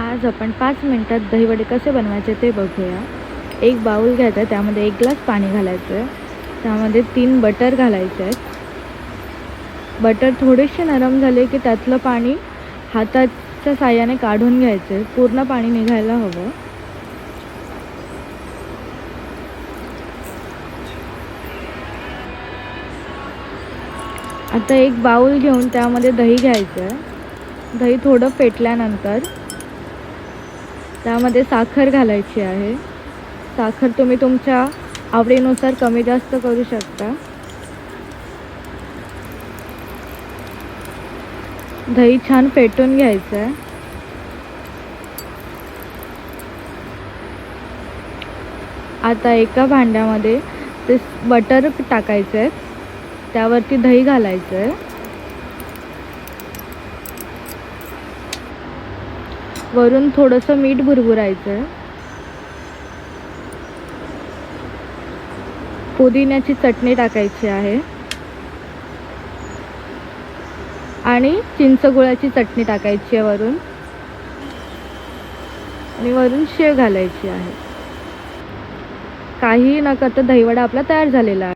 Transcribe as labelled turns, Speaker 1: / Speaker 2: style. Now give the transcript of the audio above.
Speaker 1: आज आपण पाच मिनटात दहीवडे कसे बनवायचे ते बघूया. एक बाऊल घ्यायचा आहे त्यामध्ये एक ग्लास पाणी घालायचं आहे त्यामध्ये तीन बटर घालायचे. आहेत बटर थोडेसे नरम झाले की त्यातलं पाणी हाताच्या साह्याने काढून घ्यायचं पूर्ण पाणी निघायला हवं. आता एक बाऊल घेऊन त्यामध्ये दही घ्यायचं. आहे दही थोडं फेटल्यानंतर त्यामध्ये साखर घालायची आहे. साखर तुम्ही तुमच्या आवडीनुसार कमी जास्त करू शकता. दही छान फेटून घ्यायचं आहे आता एका भांड्यामध्ये ते बटर टाकायचं आहे त्यावरती दही घालायचं आहे वरून थोडंसं मीठ भुरभुरायचं आहे पुदिन्याची चटणी टाकायची आहे. आणि चिंचगुळाची चटणी टाकायची आहे वरून. आणि वरून शेव घालायची आहे. काही न करता दहीवडा आपला तयार झालेला आहे.